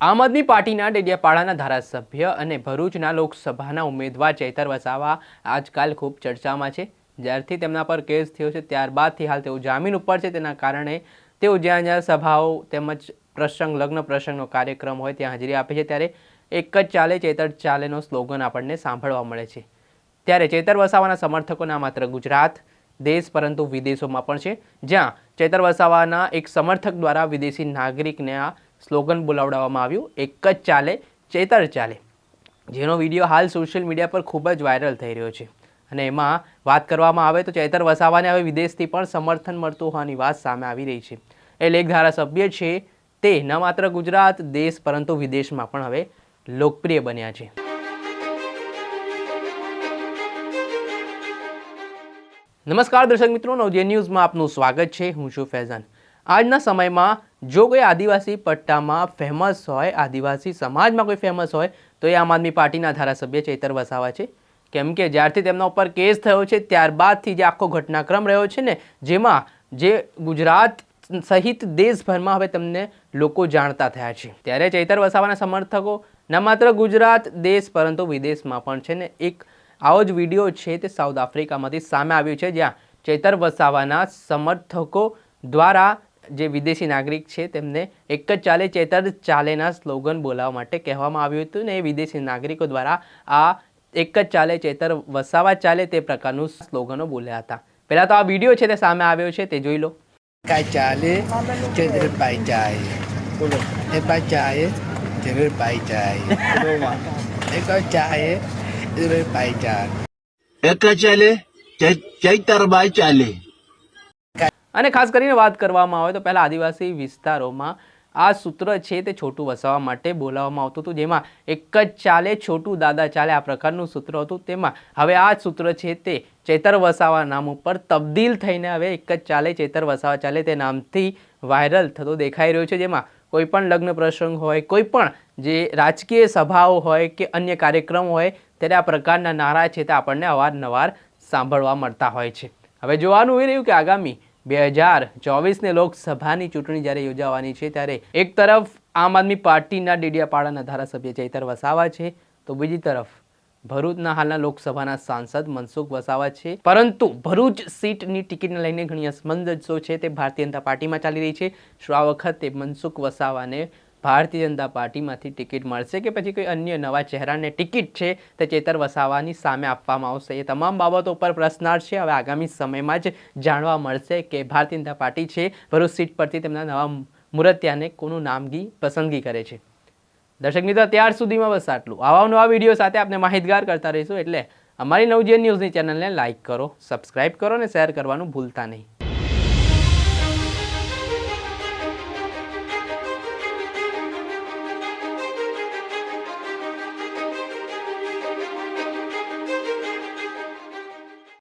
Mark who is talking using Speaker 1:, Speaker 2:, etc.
Speaker 1: આમ આદમી પાર્ટીના ડેડિયાપાડાના ધારાસભ્ય અને ભરૂચના લોકસભાના ઉમેદવાર ચૈતર વસાવા આજકાલ ખૂબ ચર્ચામાં છે. જ્યારથી તેમના પર કેસ થયો છે, ત્યારબાદથી હાલ તેઓ જામીન ઉપર છે. તેના કારણે તેઓ જ્યાં જ્યાં સભાઓ તેમજ પ્રસંગ, લગ્ન પ્રસંગનો કાર્યક્રમ હોય ત્યાં હાજરી આપે છે. ત્યારે એક જ ચાલે, ચેતર ચાલેનો સ્લોગન આપણને સાંભળવા મળે છે. ત્યારે ચેતર વસાવાના સમર્થકોના માત્ર ગુજરાત, દેશ પરંતુ વિદેશોમાં પણ છે. જ્યાં ચેતર વસાવાના એક સમર્થક દ્વારા વિદેશી નાગરિકને આ સ્લોગન બોલાવડાવવામાં આવ્યું, એક જ ચાલે, ચેતર ચાલે. જેનો વીડિયો હાલ સોશિયલ મીડિયા પર ખૂબ જ વાયરલ થઈ રહ્યો છે. અને એમાં વાત કરવામાં આવે તો ચેતર વસાવાને હવે વિદેશથી પણ સમર્થન મળતું હોવાની વાત સામે આવી રહી છે. એ લેખ ધારાસભ્ય છે તે, ન માત્ર ગુજરાત, દેશ, પરંતુ વિદેશમાં પણ હવે લોકપ્રિય બન્યા છે. નમસ્કાર દર્શક મિત્રો નવજે ન્યૂઝમાં આપનું સ્વાગત છે. હું છું ફૈઝાન. આજના સમયમાં જો કોઈ આદિવાસી પટ્ટામાં ફેમસ હોય, આદિવાસી સમાજમાં કોઈ ફેમસ હોય, તો એ આમ આદમી પાર્ટીના ધારાસભ્ય ચૈતર વસાવા છે. કેમ કે જ્યારથી તેમના ઉપર કેસ થયો છે, ત્યારબાદથી જે આખો ઘટનાક્રમ રહ્યો છે ને, જેમાં જે ગુજરાત સહિત દેશભરમાં હવે તમને લોકો જાણતા થયા છે. ત્યારે ચૈતર વસાવાના સમર્થકો, ન માત્ર ગુજરાત, દેશ, પરંતુ વિદેશમાં પણ છે ને, એક આવો જ વીડિયો છે તે સાઉથ આફ્રિકામાંથી સામે આવ્યો છે, જ્યાં ચૈતર વસાવાના સમર્થકો દ્વારા જે વિદેશી નાગરિક છે તેમને એક જ ચાલે ચેતર ચાલેના સ્લોગન બોલાવવા માટે કહેવામાં આવ્યું હતું ને એ વિદેશી નાગરિકો દ્વારા આ એક જ ચાલે ચેતર વસાવા ચાલે તે પ્રકારનું સ્લોગનો બોલ્યા હતા. પહેલાં તો આ વીડિયો છે તે સામે આવ્યો છે તે જોઈ લો.
Speaker 2: કાંઈ ચાલે cedera pai chai. એ pai chai, cedera pai એક cedera pai chai.
Speaker 3: એક ચાલે ચૈતરબાઈ ચાલે.
Speaker 1: અને ખાસ કરીને વાત કરવામાં આવે તો પહેલાં આદિવાસી વિસ્તારોમાં આ સૂત્ર છે તે છોટું વસાવવા માટે બોલાવવામાં આવતું હતું, જેમાં એક જ ચાલે છોટું દાદા ચાલે આ પ્રકારનું સૂત્ર હતું. તેમાં હવે આ સૂત્ર છે તે ચેતર વસાવા નામ ઉપર તબદીલ થઈને હવે એક જ ચાલે ચેતર વસાવા ચાલે તે નામથી વાયરલ થતો દેખાઈ રહ્યો છે. જેમાં કોઈ પણ લગ્ન પ્રસંગ હોય, કોઈ પણ જે રાજકીય સભાઓ હોય કે અન્ય કાર્યક્રમ હોય, ત્યારે આ પ્રકારના નારા છે તે આપણને અવારનવાર સાંભળવા મળતા હોય છે. હવે જોવાનું એ રહ્યું કે આગામી બે હજાર ચોવીસને લોકસભાની ચૂંટણી જ્યારે યોજાવાની છે, ત્યારે એક તરફ આમ આદમી પાર્ટીના ડેડિયાપાડાના ધારાસભ્ય ચૈતર વસાવા છે, તો બીજી તરફ ભરૂચના હાલના લોકસભાના સાંસદ મનસુખ વસાવા છે. પરંતુ ભરૂચ સીટની ટિકિટને લઈને ઘણી અસમંજસો છે, તે ભારતીય જનતા પાર્ટીમાં ચાલી રહી છે. શું આ વખતે મનસુખ વસાવાને ભારતીય જનતા પાર્ટીમાંથી ટિકિટ મળશે કે પછી કોઈ અન્ય નવા ચહેરાને ટિકિટ છે તે ચેતર વસાવાની સામે આપવામાં આવશે? એ તમામ બાબતો પર પ્રશ્નાર્થ છે. હવે આગામી સમયમાં જ જાણવા મળશે કે ભારતીય જનતા પાર્ટી છે, ભરૂચ સીટ પરથી તેમના નવા મુરતિયાને કોનું નામગી પસંદગી કરે છે? દર્શક મિત્રો, ત્યાર સુધીમાં બસ આટલું. આવા નવા વીડિયો સાથે આપણે માહિતગાર કરતા રહીશું. એટલે અમારી નવજીવન ન્યૂઝની ચેનલને લાઇક કરો, સબસ્ક્રાઇબ કરો અને શેર કરવાનું ભૂલતા નહીં.